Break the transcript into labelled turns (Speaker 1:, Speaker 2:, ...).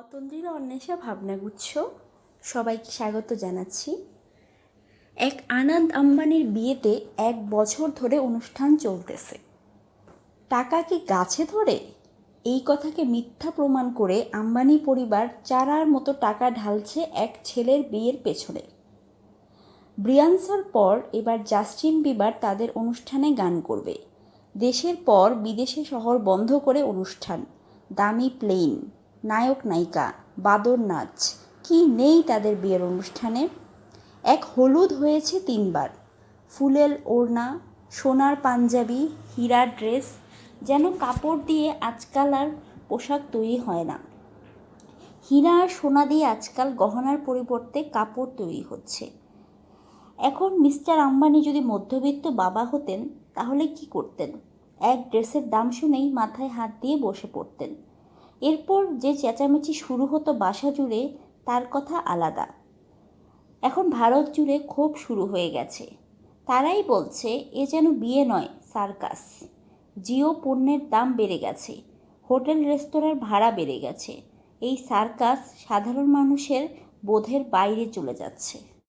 Speaker 1: অতন্দ্রীর অন্বেষা ভাবনাগুচ্ছ সবাইকে স্বাগত জানাচ্ছি। এক আনন্দ আম্বানির বিয়েতে এক বছর ধরে অনুষ্ঠান চলতেছে। টাকা কি গাছে ধরে? এই কথাকে মিথ্যা প্রমাণ করে আম্বানি পরিবার চারার মতো টাকা ঢালছে এক ছেলের বিয়ের পেছনে। ব্রিয়ান্সার পর এবার জাস্টিন বিবার তাদের অনুষ্ঠানে গান করবে। দেশের পর বিদেশে শহর বন্ধ করে অনুষ্ঠান। দামি প্লেন। নায়ক নায়িকা, বাদর নাচ, কি নেই তাদের বিয়ের অনুষ্ঠানে? এক হলুদ হয়েছে তিনবার। ফুলেল ওড়না, সোনার পাঞ্জাবি, হীরার ড্রেস, যেন কাপড় দিয়ে আজকাল আর পোশাক তৈরি হয় না। হীরা আর সোনা দিয়ে আজকাল গহনার পরিবর্তে কাপড় তৈরি হচ্ছে। এখন মিস্টার আম্বানি যদি মধ্যবিত্ত বাবা হতেন, তাহলে কি করতেন? এক ড্রেসের দাম শুনেই মাথায় হাত দিয়ে বসে পড়তেন। এরপর যে চেঁচামেচি শুরু হতো বাসা জুড়ে, তার কথা আলাদা। এখন ভারত জুড়ে ক্ষোভ শুরু হয়ে গেছে। তারাই বলছে, এ যেন বিয়ে নয়, সার্কাস। জিও পণ্যের দাম বেড়ে গেছে, হোটেল রেস্তোরাঁর ভাড়া বেড়ে গেছে। এই সার্কাস সাধারণ মানুষের বোধের বাইরে চলে যাচ্ছে।